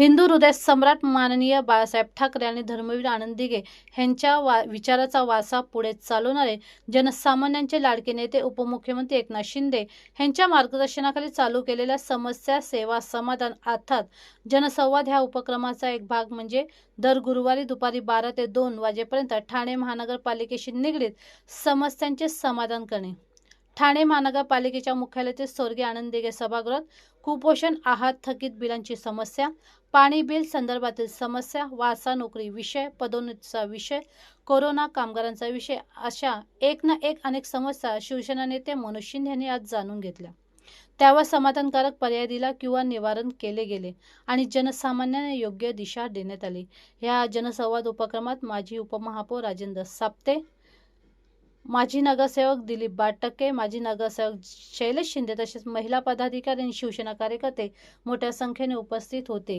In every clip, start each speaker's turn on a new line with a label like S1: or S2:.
S1: हिंदू हृदय सम्राट माननीय बाळासाहेब ठाकरे आणि धर्मवीर आनंद दिघे यांच्या वा विचाराचा वारसा पुढे चालवणारे जनसामान्यांचे लाडके नेते उपमुख्यमंत्री एकनाथ शिंदे यांच्या मार्गदर्शनाखाली चालू केलेल्या समस्या सेवा समाधान अर्थात जनसंवाद ह्या उपक्रमाचा एक भाग म्हणजे दर गुरुवारी दुपारी बारा ते दोन वाजेपर्यंत ठाणे महानगरपालिकेशी निगडीत समस्यांचे समाधान करणे. ठाणे महानगरपालिकेच्या मुख्यालयातील स्वर्गीय आनंद दिघे सभागृहात कुपोषण आहार थकीत बिलांची समस्या पाणी बिल संदर्भातील समस्या वारसा नोकरी विषय पदोन्नतीचा विषय कोरोना कामगारांचा विषय अशा एक ना एक अनेक समस्या शिवसेना नेते मनोज शिंदे यांनी आज जाणून घेतल्या. त्यावर समाधानकारक पर्याय दिला किंवा निवारण केले गेले आणि जनसामान्यांना योग्य दिशा देण्यात आली. ह्या जनसंवाद उपक्रमात माजी उपमहापौर राजेंद्र साप्ते माजी नगरसेवक दिलीप बाटक्के माजी नगरसेवक शैलेश शिंदे तसेच महिला पदाधिकारी आणि शिवसेना कार्यकर्ते मोठ्या संख्येने उपस्थित होते.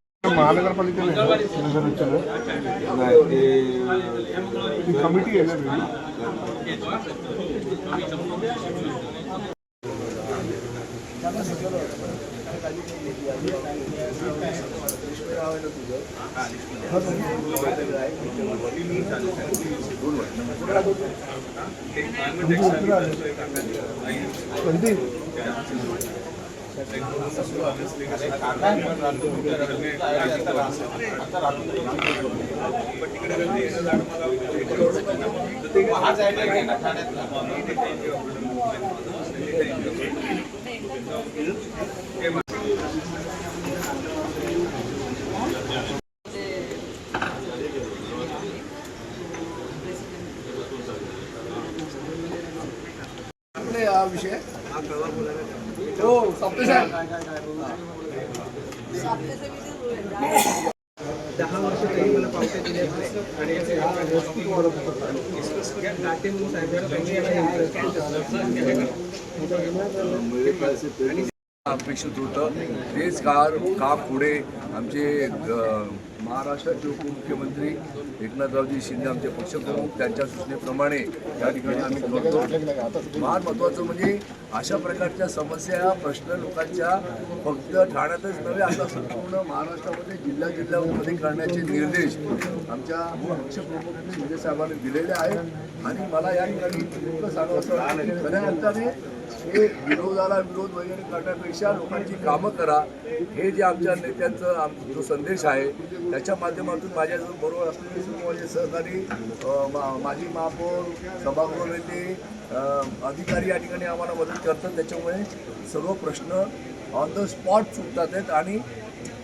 S2: महानगरपालिकेने नगराध्यक्ष
S3: नाही ते
S2: ती कमिटी आहे ना वेगळी रणदीप आपले हा विषय
S4: दहा वर्ष तरी मला पावत्या दिल्या आणि गोष्टी वाढत होतात. या साहेबांना
S5: अपेक्षित होतं. तेच कार काम पुढे आमचे महाराष्ट्राचे उपमुख्यमंत्री एकनाथरावजी शिंदे आमचे पक्षप्रमुख त्यांच्या सूचनेप्रमाणे या ठिकाणी आम्ही करतो. फार महत्त्वाचं म्हणजे अशा प्रकारच्या समस्या प्रश्न लोकांच्या फक्त ठाण्यातच नव्हे आता संपूर्ण महाराष्ट्रामध्ये जिल्हा जिल्ह्यामध्ये करण्याचे निर्देश आमच्या पक्षप्रमुख शिंदे साहेबांनी दिलेले आहेत. आणि मला या ठिकाणी सांगावं असं खऱ्या अर्थाने हे विरोधाला विरोध वगैरे करण्यापेक्षा लोकांची कामं करा. हे जे आमच्या नेत्यांचं आम जो संदेश आहे त्याच्या माध्यमातून माझ्या बरोबर असलेले सर्व माझे सहकारी मा- माजी महापौर सभागृह नेते अधिकारी या ठिकाणी आम्हाला मदत करतात. त्याच्यामुळे सर्व प्रश्न ऑन द स्पॉट सुटतात आहेत आणि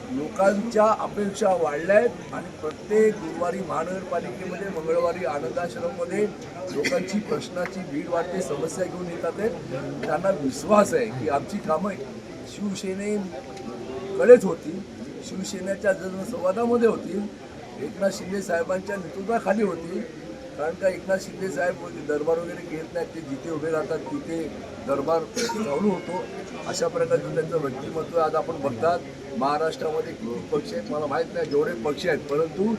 S5: लोकांच्या अपेक्षा वाढल्या आहेत आणि प्रत्येक गुरुवारी महानगरपालिकेमध्ये मंगळवारी आनंदाश्रममध्ये लोकांची प्रश्नाची भीड वाढते समस्या घेऊन येतात आहेत. त्यांना विश्वास आहे की आमची कामं शिवसेनेकडेच होती शिवसेनेच्या जनसंवादामध्ये होती एकनाथ शिंदे साहेबांच्या नेतृत्वाखाली होती कारण का एकनाथ शिंदे साहेब म्हणजे दरबार वगैरे घेत नाहीत ते जिथे उभे राहतात तिथे दरबार चालू होतो. अशा प्रकारचं त्यांचं व्यक्तिमत्व आज आपण बघतात. महाराष्ट्रामध्ये किती पक्ष आहेत मला माहीत नाही जेवढे पक्ष आहेत. परंतु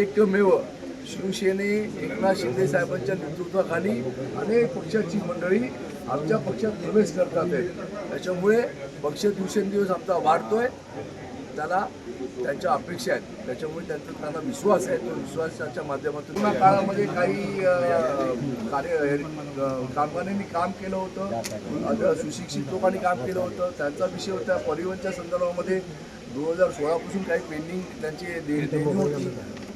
S5: एकमेव शिवसेने एकनाथ शिंदे साहेबांच्या नेतृत्वाखाली अनेक पक्षाची मंडळी आमच्या पक्षात प्रवेश करतात. आहेत त्याच्यामुळे पक्ष दिवसेंदिवस आमचा वाढतोय. त्याला त्यांच्या अपेक्षा आहेत. त्याच्यामुळे त्यांचा त्यांना विश्वास आहे. तो विश्वासाच्या माध्यमातून पुन्हा काळामध्ये काही कार्य कामगारांनी काम केलं होतं. सुशिक्षित लोकांनी काम केलं होतं. त्यांचा विषय होता. परिवहनच्या संदर्भामध्ये दोन हजार सोळापासून काही पेंडिंग त्यांची होती.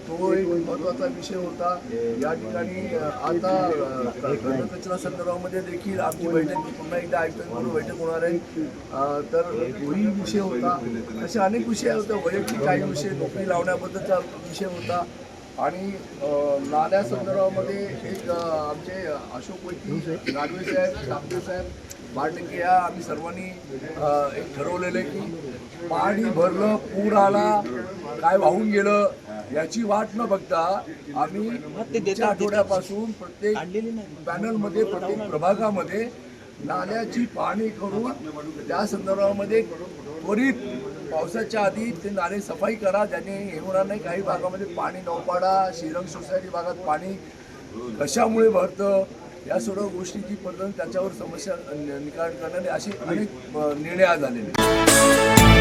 S5: तो एक महत्त्वाचा विषय होता. या ठिकाणी आता घनकचरा संदर्भामध्ये देखील आमची बैठक पुन्हा एकदा आयुक्त म्हणून बैठक होणार आहे. तर तोही विषय होता. असे अनेक विषय होते वैयक्तिक काही विषय नोकरी लावण्याबद्दलचा विषय होता. आणि नाल्या संदर्भामध्ये एक आमचे अशोक वैती गाडवे साहेब कापडे साहेब बारटके या आम्ही सर्वांनी एक ठरवलेलं आहे की पाणी भरलं पूर आला काय वाहून गेलं याची वाट न बघता आम्ही पुढच्या आठवड्यापासून प्रत्येक पॅनलमध्ये प्रत्येक प्रभागामध्ये नाल्याची पाहणी करून त्या संदर्भामध्ये त्वरित पावसाच्या आधी ते नाले सफाई करा. ज्याने हे होणार नाही काही भागामध्ये पाणी नौपाडा श्रीरंग सोसायटी भागात पाणी कशामुळे भरतं? या सर्व गोष्टीची पद्धत त्याच्यावर समस्या निकाल करणारे असे अनेक निर्णय आज झालेले आहेत.